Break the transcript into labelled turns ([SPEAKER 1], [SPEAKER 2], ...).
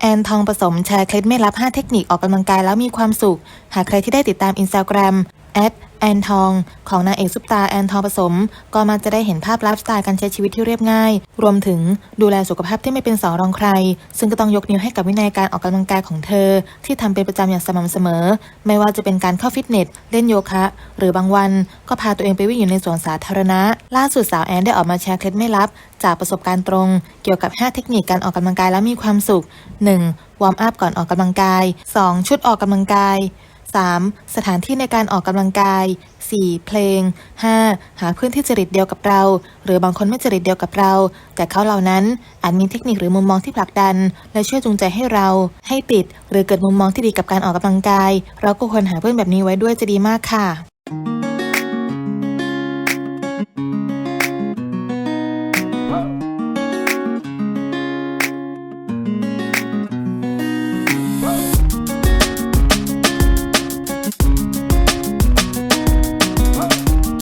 [SPEAKER 1] แอนทองผสมแชร์เคล็ดไม่รับ 5 เทคนิคออกกำลังกายแล้วมีความสุข หากใครที่ได้ติดตามอินสตาแกรมแอด แอนทอง ของนางเอกซุปตาแอนทองผสม ก็มักจะได้เห็นภาพไลฟ์สไตล์การใช้ชีวิตที่เรียบง่าย รวมถึงดูแลสุขภาพที่ไม่เป็นสองรองใคร ซึ่งก็ต้องยกนิ้วให้กับวินัยการออกกำลังกายของเธอ ที่ทำเป็นประจำอย่างสม่ำเสมอ ไม่ว่าจะเป็นการเข้าฟิตเนส เล่นโยคะ หรือบางวันก็พาตัวเองไปวิ่งอยู่ในสวนสาธารณะ ล่าสุดสาวแอนได้ออกมาแชร์เคล็ดไม่ลับ จากประสบการณ์ตรง เกี่ยวกับ 5 เทคนิคการออกกำลังกายแล้วมีความสุข 1. วอร์มอัพก่อนออกกำลังกาย 2. ชุดออกกำลังกาย 3. สถานที่ในการออกกำลังกาย 4. เพลง 5. หาเพื่อนที่จริตเดียวกับเรา หรือบางคนไม่จริตเดียวกับเรา แต่เขาเหล่านั้นอาจมีเทคนิคหรือมุมมองที่ผลักดัน และช่วยจูงใจให้เรา ให้ติด หรือเกิดมุมมองที่ดีกับการออกกำลังกาย เราก็ควรหาเพื่อนแบบนี้ไว้ด้วยจะดีมากค่ะ